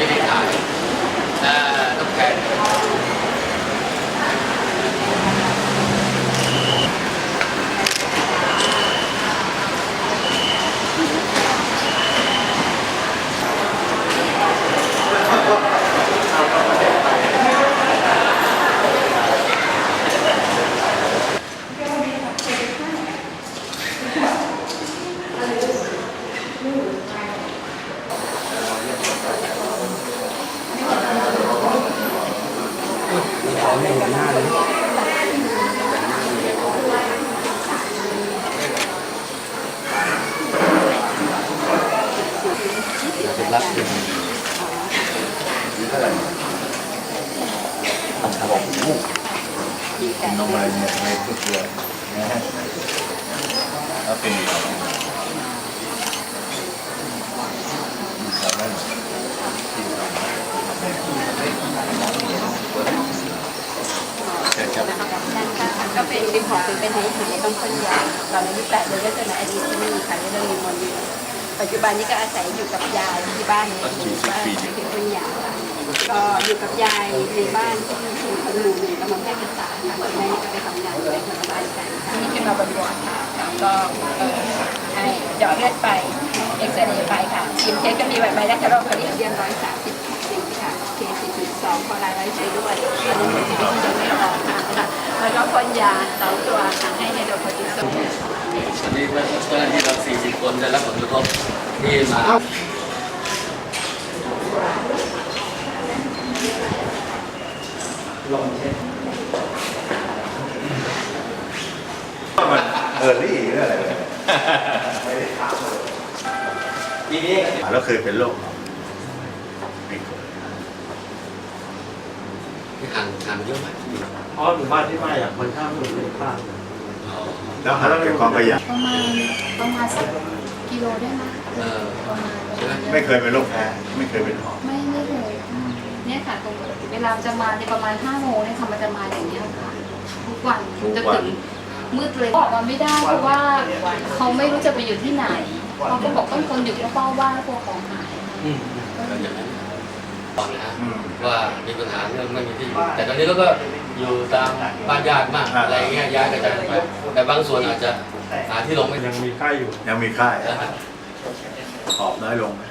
everything. หน้าเลยราจะรับเป็นนี่เท่าไหร่ทำทกน้องมาเนี่ยไม่พูดเยอนะฮะ ก็เป็นรีพอร์ตคือเป็นในหายต้องพ่นยาตอนอายุแปดเดือนก็เจอในอดีตที่ไม่มีใครเรื่องนิมนต์อยู่ปัจจุบันนี้ก็อาศัยอยู่กับยายที่บ้านในหมู่บ้านเป็นพ่นยาก็อยู่กับยายในบ้านที่ชุมชนหมู่หนึ่งตำบลแพร่กษาค่ะแม่ก็ไปทำงานในคนละบ้านกันค่นี่ขึ้นมาบนบอร์ดค่ะแล้วก็ให้เจาะเลือดไปเอ็กซเรย์ไปค่ะกินเทสก็มีแบใบแรกจะรอบผลิตเรียมร้อยสามสิบสี่ค่ะเคสี่สิบสองพอลายไว้ใช้ด้วยอันนี้เป็นสิ่งที่จะไม่ออกค่ะ แล้วก็พ่นยาสองตัวค่ะให้ไฮโดรโคติโซนวันนี้เจ้าหน้าที่เรา40 คนได้รับผลกระทบที่มาเออรี่หรืออะไรเนี่ยปีนี้แล้วเคยเป็นโรคไม่เคย ห่างห่างเยอะไหมเพราะหมู่บ้านที่ไม่อะมันข้ามถนนเลยข้ามอ๋อแล้วหาจากความขยันประมาณประมาณสักกิโลได้ไหมเออประมาณใช่ไหมไม่เคยเป็นโรคแพ้ไม่เคยเป็นหอบไม่ไม่เลยเนี่ยค่ะตรงเวลาจะมาในยประมาณ5โมงเนี่ยค่ะมันจะมาอย่างเงี้ยค่ะทุกวันจะถึงมืดเลยออกมาไม่ได้เพราะว่าเขาไม่รู้จะไปอยู่ที่ไหนเขาก็บอกต้องคนอยู่เฝ้าบ้านกลัวของหาย ก่อนนะฮะอืมว่ามีปัญหาเรื่องไม่มีที่อยู่แต่ตอนนี้เราก็อยู่ตามบ้านญาติบ้างอะไรเงี้ยย้ายกระจายไปแต่บางส่วนอาจจะหาที่ลงไม่ได้ยังมีไข้อยู่ยังมีค่ายนะฮะหอบน้อยลงไหม